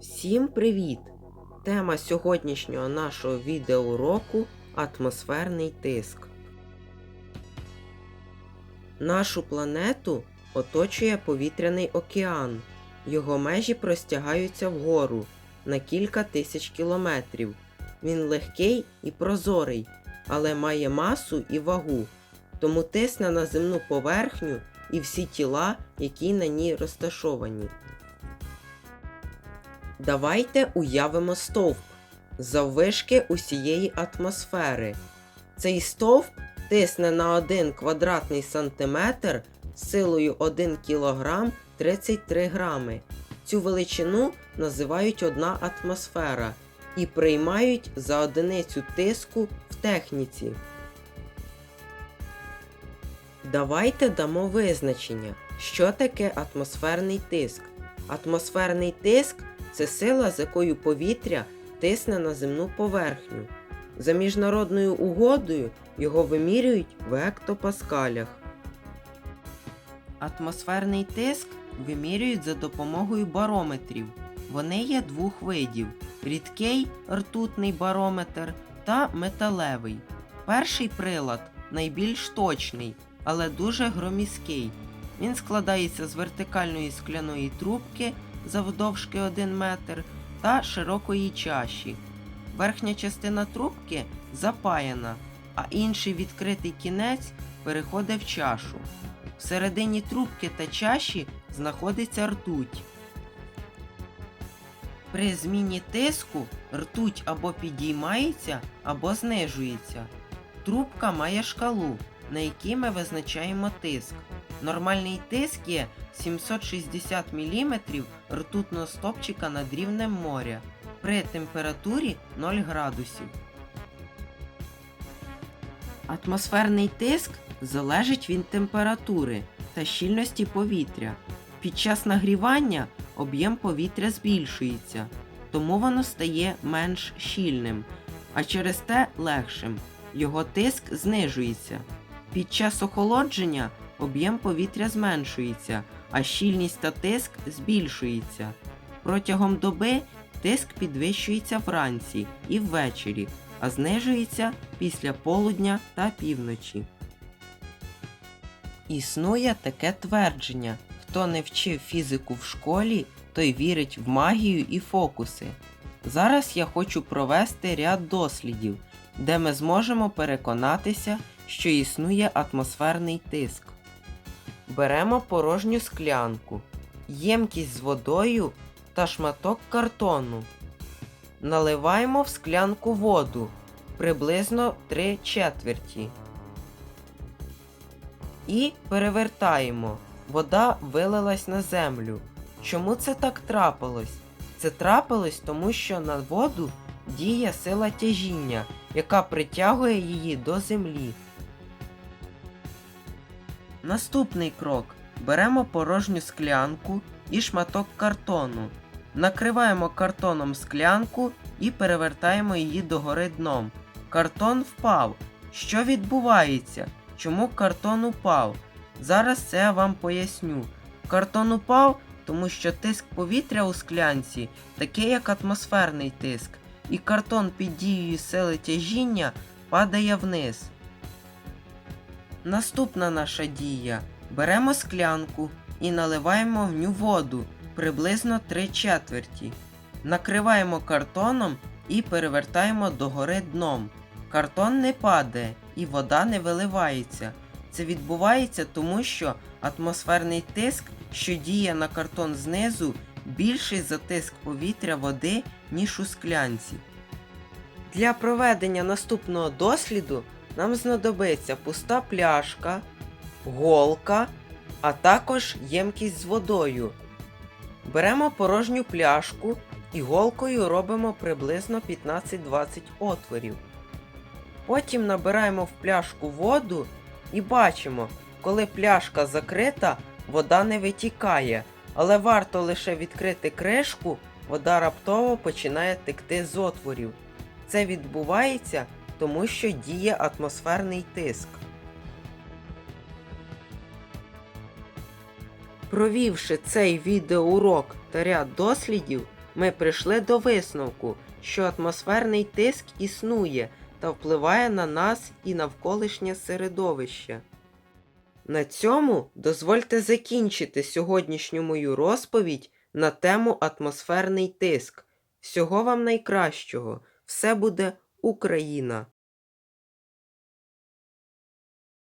Всім привіт! Тема сьогоднішнього нашого відеоуроку атмосферний тиск. Нашу планету оточує повітряний океан. Його межі простягаються вгору на кілька тисяч кілометрів. Він легкий і прозорий, але має масу і вагу, тому тисне на земну поверхню і всі тіла, які на ній розташовані. Давайте уявимо стовп заввишки усієї атмосфери. Цей стовп тисне на 1 квадратний сантиметр силою 1 кг 33 грами. Цю величину називають одна атмосфера і приймають за одиницю тиску в техніці. Давайте дамо визначення, що таке атмосферний тиск. Атмосферний тиск це сила, з якою повітря тисне на земну поверхню. За міжнародною угодою його вимірюють в гектопаскалях. Атмосферний тиск вимірюють за допомогою барометрів. Вони є двох видів: рідкий ртутний барометр та металевий. Перший прилад найбільш точний, але дуже громіський. Він складається з вертикальної скляної трубки завдовжки 1 метр та широкої чаші. Верхня частина трубки запаяна, а інший відкритий кінець переходить в чашу. Всередині трубки та чаші знаходиться ртуть. При зміні тиску ртуть або підіймається, або знижується. Трубка має шкалу, на якій ми визначаємо тиск. Нормальний тиск є 760 мм ртутного стопчика над рівнем моря при температурі 0 градусів. Атмосферний тиск залежить від температури та щільності повітря. Під час нагрівання об'єм повітря збільшується, тому воно стає менш щільним, а через те легшим. Його тиск знижується. Під час охолодження об'єм повітря зменшується, а щільність та тиск збільшується. Протягом доби тиск підвищується вранці і ввечері, а знижується після полудня та півночі. Існує таке твердження: хто не вчив фізику в школі, той вірить в магію і фокуси. Зараз я хочу провести ряд дослідів, де ми зможемо переконатися, що існує атмосферний тиск. Беремо порожню склянку, ємкість з водою та шматок картону. Наливаємо в склянку воду приблизно 3 четверті. І перевертаємо. Вода вилилась на землю. Чому це так трапилось? Це трапилось тому, що на воду діє сила тяжіння, яка притягує її до землі. Наступний крок. Беремо порожню склянку і шматок картону. Накриваємо картоном склянку і перевертаємо її догори дном. Картон впав. Що відбувається? Чому картон упав? Зараз це я вам поясню. Картон упав, тому що тиск повітря у склянці такий, як атмосферний тиск, і картон під дією сили тяжіння падає вниз. Наступна наша дія. Беремо склянку і наливаємо в ню воду приблизно 3 четверті. Накриваємо картоном і перевертаємо догори дном. Картон не падає і вода не виливається. Це відбувається тому, що атмосферний тиск, що діє на картон знизу, більший за тиск повітря води, ніж у склянці. Для проведення наступного досліду нам знадобиться пуста пляшка, голка, а також ємкість з водою. Беремо порожню пляшку і голкою робимо приблизно 15-20 отворів. Потім набираємо в пляшку воду і бачимо, коли пляшка закрита, вода не витікає, але варто лише відкрити кришку, вода раптово починає текти з отворів. Це відбувається, тому що діє атмосферний тиск. Провівши цей відеоурок та ряд дослідів, ми прийшли до висновку, що атмосферний тиск існує та впливає на нас і навколишнє середовище. На цьому дозвольте закінчити сьогоднішню мою розповідь на тему атмосферний тиск. Всього вам найкращого. Все буде Україна!